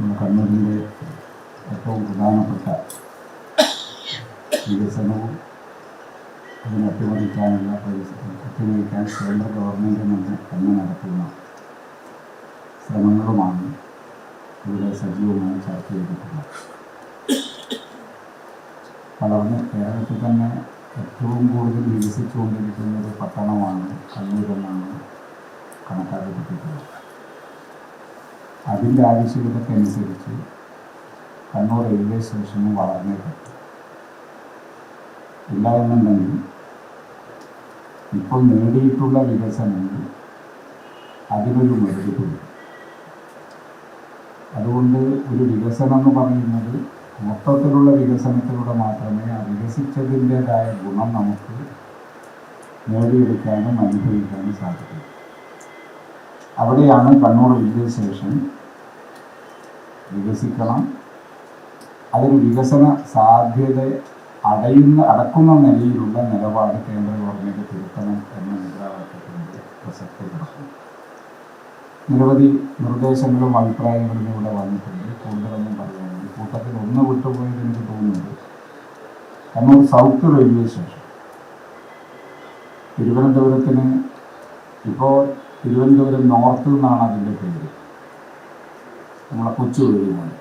കണ്ണൂരിന്റെ ഏറ്റവും പ്രധാനപ്പെട്ട വികസനവും അതിനെ അട്ടിമറിക്കാനുള്ള അട്ടിമറിക്കാൻ കേന്ദ്ര ഗവൺമെന്റ് നിന്ന് തന്നെ നടത്തുന്ന ശ്രമങ്ങളുമാണ് ഇവിടെ സജീവമായി ചർച്ച ചെയ്തിട്ടുള്ളത്. വളർന്ന് കേരളത്തിൽ തന്നെ ഏറ്റവും കൂടുതൽ വികസിച്ചുകൊണ്ടിരിക്കുന്ന ഒരു പട്ടണമാണ് കണ്ണൂരെന്നാണ് കണക്കാക്കപ്പെട്ടിട്ടുള്ളത്. അതിന്റെ ആവശ്യകതക്കനുസരിച്ച് കണ്ണൂർ റെയിൽവേ സ്റ്റേഷനും വളർന്നേ പറ്റും. ഇല്ല എന്നുണ്ടെങ്കിൽ ഇപ്പോൾ നേടിയിട്ടുള്ള വികസനങ്ങൾ അതിനൊരു മറുപടി അതുകൊണ്ട് ഒരു വികസനം എന്ന് പറയുന്നത് മൊത്തത്തിലുള്ള വികസനത്തിലൂടെ മാത്രമേ ആ വികസിച്ചതിന്റെതായ ഗുണം നമുക്ക് നേടിയെടുക്കാനും അനുഭവിക്കാനും സാധിക്കും. അവിടെയാണ് കണ്ണൂർ റെയിൽവേ സ്റ്റേഷൻ വികസിക്കണം. അതൊരു വികസന സാധ്യത അടയുന്ന അടക്കുന്ന നിലയിലുള്ള നിലപാട് കേന്ദ്ര ഗവൺമെന്റ് തിരുത്തണം എന്ന മുദ്രാവാക്യത്തിന്റെ പ്രസക്തി നടക്കും നിരവധി നിർദ്ദേശങ്ങളും അഭിപ്രായങ്ങളും ഇവിടെ വന്നിട്ടുണ്ട്. കൂടുതലൊന്നും പറയാനില്ല. കൂട്ടത്തിൽ ഒന്ന് വിട്ടുപോയത് എനിക്ക് തോന്നുന്നുണ്ട്. Kannur south railway station. തിരുവനന്തപുരത്തിന് ഇപ്പോൾ തിരുവനന്തപുരം നോർത്ത് എന്നാണ് അതിന്റെ പേര്. നമ്മളെ കൊച്ചു പോലെ.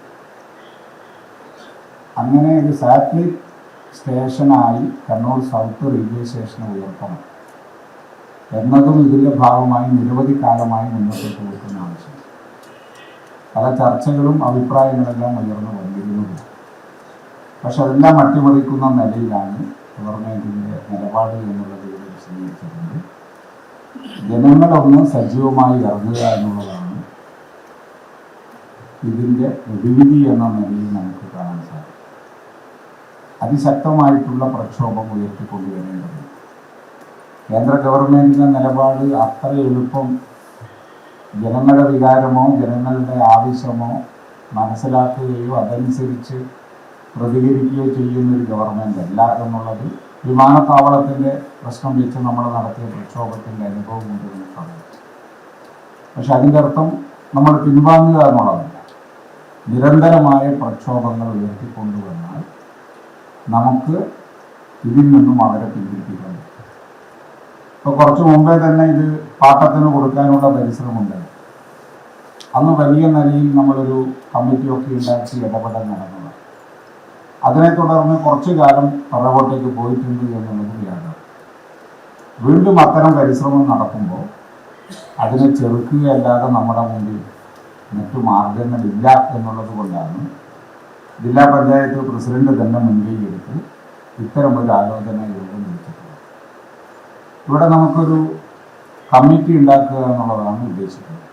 അങ്ങനെ ഒരു സാറ്റലൈറ്റ് സ്റ്റേഷനായി കണ്ണൂർ സൗത്ത് റെയിൽവേ സ്റ്റേഷൻ ഉയർത്തണം എന്നതും ഇതിന്റെ ഭാഗമായി നിരവധി കാലമായി മുന്നോട്ട് പോകുന്ന ആവശ്യം. പല ചർച്ചകളും അഭിപ്രായങ്ങളെല്ലാം ഉയർന്നു വന്നിരുന്നത് പക്ഷെ അതെല്ലാം അട്ടിമറിക്കുന്ന നിലയിലാണ് ഗവൺമെന്റിന്റെ നിലപാട് എന്നുള്ളത്. ജനങ്ങളൊന്ന് സജീവമായി ഇറങ്ങുക എന്നുള്ളതാണ് ഇതിന്റെ പ്രതിവിധി എന്ന നിലയിൽ നമുക്ക് കാണാൻ സാധിക്കും. അതിശക്തമായിട്ടുള്ള പ്രക്ഷോഭം ഉയർത്തിക്കൊണ്ടുവരേണ്ടതുണ്ട്. കേന്ദ്ര ഗവൺമെന്റിന്റെ നിലപാട് അത്ര എളുപ്പം ജനങ്ങളുടെ വികാരമോ ജനങ്ങളുടെ ആവശ്യമോ മനസ്സിലാക്കുകയോ അതനുസരിച്ച് പ്രതികരിക്കുകയോ ചെയ്യുന്നൊരു ഗവൺമെന്റ് അല്ല എന്നുള്ളത് വിമാനത്താവളത്തിന്റെ പ്രശ്നം വെച്ച് നമ്മൾ നടത്തിയ പ്രക്ഷോഭത്തിന്റെ അനുഭവം കൊണ്ട് നമുക്കറിയാം പക്ഷെ അതിന്റെ അർത്ഥം നമ്മൾ പിൻവാങ്ങുക എന്നുള്ളതല്ല. നിരന്തരമായ പ്രക്ഷോഭങ്ങൾ ഉയർത്തിക്കൊണ്ടുവന്നാൽ നമുക്ക് ഇതിൽ നിന്നും അവരെ പിന്തിരിപ്പിക്കാൻ പറ്റും. ഇപ്പോൾ കുറച്ച് മുമ്പേ തന്നെ ഇത് പാട്ടത്തിന് കൊടുക്കാനുള്ള പരിശ്രമമുണ്ട് അന്ന് വലിയ നിലയിൽ നമ്മളൊരു കമ്മിറ്റിയൊക്കെ ഉണ്ടാക്കി ഇടപെടൽ നടന്നത് അതിനെ തുടർന്ന് കുറച്ചു കാലം പുറകോട്ടേക്ക് പോയിട്ടുണ്ട് എന്നുള്ളത് യാഥാർത്ഥ്യം. വീണ്ടും അത്തരം പരിശ്രമം നടക്കുമ്പോൾ അതിനെ ചെറുക്കുകയല്ലാതെ നമ്മുടെ മുമ്പിൽ മറ്റു മാർഗങ്ങളില്ല എന്നുള്ളത് കൊണ്ടാണ് ജില്ലാ പഞ്ചായത്ത് പ്രസിഡന്റ് തന്നെ മുൻകൈ എടുത്ത് ഇത്തരമൊരു ആലോചന യോഗം വിളിച്ചിട്ടുള്ളത്. ഇവിടെ നമുക്കൊരു കമ്മിറ്റി ഉണ്ടാക്കുക എന്നുള്ളതാണ് ഉദ്ദേശിക്കുന്നത്.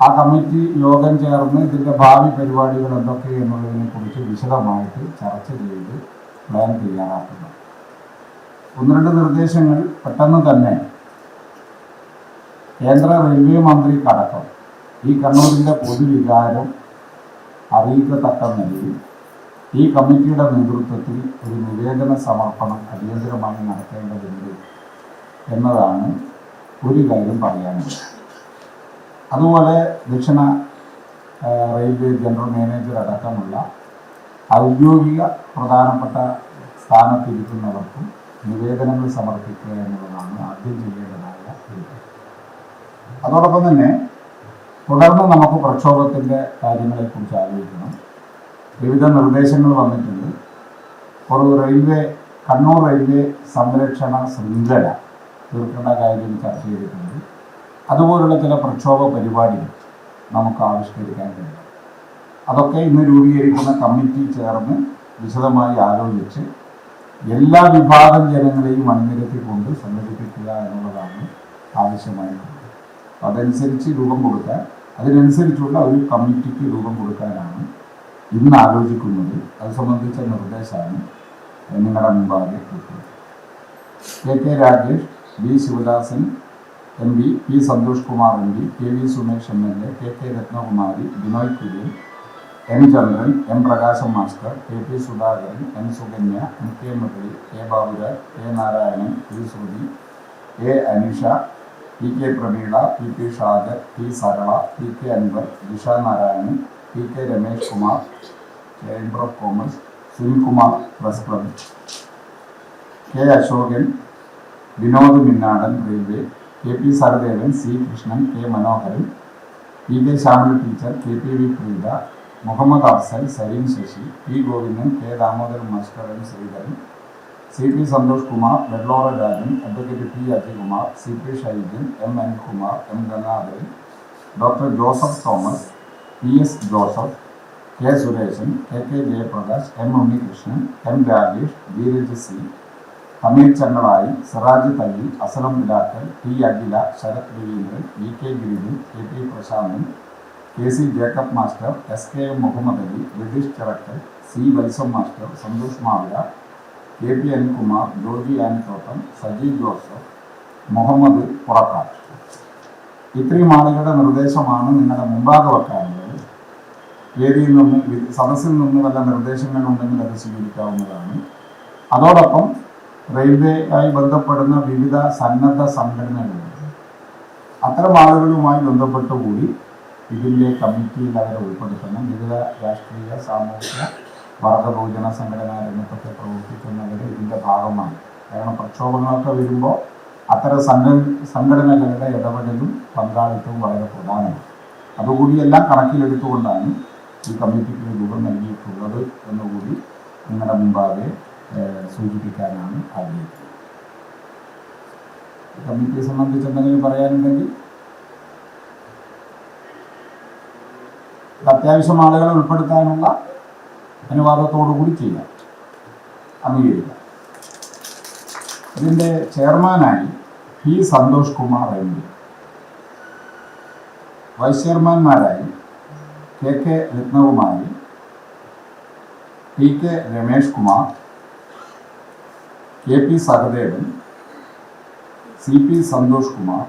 ആ കമ്മിറ്റി യോഗം ചേർന്ന് ഇതിന്റെ ഭാവി പരിപാടികൾ എന്തൊക്കെ എന്നുള്ളതിനെ കുറിച്ച് വിശദമായിട്ട് ചർച്ച ചെയ്ത് പ്ലാൻ ചെയ്യാനാക്കുന്നു ഒന്ന് രണ്ട് നിർദ്ദേശങ്ങൾ പെട്ടെന്ന് തന്നെ കേന്ദ്ര റെയിൽവേ മന്ത്രിക്കടക്കം ഈ കണ്ണൂരിന്റെ പൊതുവികാരം അറിയിക്കത്തക്ക നിലയിൽ ഈ കമ്മിറ്റിയുടെ നേതൃത്വത്തിൽ ഒരു നിവേദന സമർപ്പണം അടിയന്തരമായി നടത്തേണ്ടതുണ്ട് എന്നതാണ് ഒരു കാര്യം പറയാനുള്ളത്. അതുപോലെ ദക്ഷിണ റെയിൽവേ ജനറൽ മാനേജർ അടക്കമുള്ള ഔദ്യോഗിക പ്രധാനപ്പെട്ട സ്ഥാനത്തിരിക്കുന്നവർക്കും നിവേദനങ്ങൾ സമർപ്പിക്കുക എന്നുള്ളതാണ് ആദ്യം ചെയ്യേണ്ടതായ അതോടൊപ്പം തന്നെ തുടർന്ന് നമുക്ക് പ്രക്ഷോഭത്തിന്റെ കാര്യങ്ങളെക്കുറിച്ച് ആലോചിക്കണം. വിവിധ നിർദ്ദേശങ്ങൾ വന്നിട്ടുണ്ട്. ഒരു റെയിൽവേ കണ്ണൂർ റെയിൽവേ സംരക്ഷണ ശൃംഖല തീർക്കേണ്ട കാര്യം ചർച്ച ചെയ്തിട്ടുണ്ട്. അതുപോലുള്ള ചില പ്രക്ഷോഭ പരിപാടികൾ നമുക്ക് ആവിഷ്കരിക്കാൻ കഴിയും. അതൊക്കെ ഇന്ന് രൂപീകരിക്കുന്ന കമ്മിറ്റി ചേർന്ന് വിശദമായി ആലോചിച്ച് എല്ലാ വിഭാഗം ജനങ്ങളെയും അണിനിരത്തിക്കൊണ്ട് സംഘടിപ്പിക്കുക എന്നുള്ളതാണ് ആവശ്യമായിട്ടുള്ളത് അതനുസരിച്ച് രൂപം കൊടുക്കാൻ അതിനനുസരിച്ചുള്ള ഒരു കമ്മിറ്റിക്ക് രൂപം കൊടുക്കാനാണ് ഇന്ന് ആലോചിക്കുന്നത്. അത് സംബന്ധിച്ച നിർദ്ദേശമാണ് നിങ്ങളുടെ മുമ്പാകെ കിട്ടുന്നത് K K Rajesh B Sivadasan M P P Santhosh Kumar M P K V Sumesh M L A K K Ratnakumari Binoy Kurian M Chandran M Prakasham master K P Sudhakaran M Sukanya M K Murali K Baburaj K Narayanan P Shruti A Anisha P K Prameela P P Shajar P Sarala P K Anwar Disha Narayanan P K Ramesh Kumar chamber of commerce Sunilkumar press club K Ashokan Vinod Minnadan railway K P Sahadevan C Krishnan K Manoharan P K Shyamala teacher K P V Preetha Muhammad Afsal Saleem Sasi P Govindan K Damodaran master M Sreedharan C P Santhosh Kumar Vellora Rajan advocate P Ajayakumar C P Shaijan M Anilkumar M Gangadharan doctor Joseph Thomas P S Joseph K Sureshan K K Jayaprakash M Unnikrishnan M Rajesh Dheeraj C Hameed Changalayi Siraj Thalli Aslam Bilakkal T Akhila Sarath Raveendran V K Girijan K P Prasanthan K C Jacob master S K M Muhammad Ali British Chirakkal C Valsam master Santhosh Mavila K P Anilkumar Joji Anithottam Sajeev Joseph Muhammad Purakkad. ഇത്രയും ആളുകളുടെ നിർദ്ദേശമാണ് നിങ്ങളുടെ മുമ്പാകെ വെക്കാനുള്ളത്. വേദിയിൽ നിന്നും സദസ്സിൽ നിന്നും വല്ല നിർദ്ദേശങ്ങളുണ്ടെങ്കിൽ അത് സ്വീകരിക്കാവുന്നതാണ്. അതോടൊപ്പം റെയിൽവേയായി ബന്ധപ്പെടുന്ന വിവിധ സന്നദ്ധ സംഘടനകളുണ്ട്. അത്തരം ആളുകളുമായി ബന്ധപ്പെട്ടുകൂടി ഇതിന്റെ കമ്മിറ്റിയിൽ അവരെ ഉൾപ്പെടുത്തണം. വിവിധ രാഷ്ട്രീയ സാമൂഹിക ബഹുജന സംഘടനാ രംഗത്തൊക്കെ പ്രവർത്തിക്കുന്നവർ ഇതിന്റെ ഭാഗമാണ് കാരണം പ്രക്ഷോഭങ്ങളൊക്കെ വരുമ്പോൾ അത്തരം സംഘ സംഘടനകളുടെ ഇടപെടലും പങ്കാളിത്തവും വളരെ പ്രധാനമാണ്. അതുകൂടി എല്ലാം കണക്കിലെടുത്തുകൊണ്ടാണ് ഈ കമ്മിറ്റിക്ക് രൂപം നൽകിയിട്ടുള്ളത് എന്നുകൂടി നിങ്ങളുടെ മുമ്പാകെ സൂചിപ്പിക്കാനാണ് ആഗ്രഹിക്കുന്നത്. കമ്മിറ്റിയെ സംബന്ധിച്ച് എന്തെങ്കിലും പറയാനുണ്ടെങ്കിൽ അത്യാവശ്യം ആളുകളെ ഉൾപ്പെടുത്താനുള്ള അനുവാദത്തോടു കൂടി ചെയ്യാം. അംഗീകരിക്കാം. ഇതിന്റെ ചെയർമാനായി P Santhosh Kumar M P vice ചെയർമാൻമാരായി K K Ratnakumari T K Ramesh Kumar K P Sahadevan C P Santhosh Kumar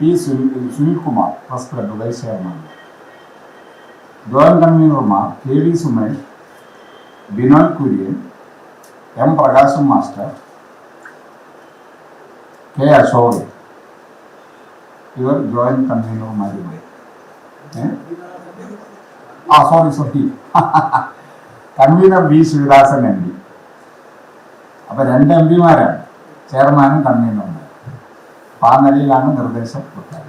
P Sunil Sunilkumar press club vice chairman joint കൺവീനർമാർ K V Sumesh Binoy Kurian M Prakashan master K Ashokan ഇവർ joint കൺവീനർമാരുടെ ഏ? ആ sorry sorry convener B Sivadasan M P അപ്പൊ രണ്ട് M പിമാരാണ്. ചെയർമാനും കൺവീനറും ആ നിലയിലാണ് നിർദ്ദേശം കൊടുത്തത്.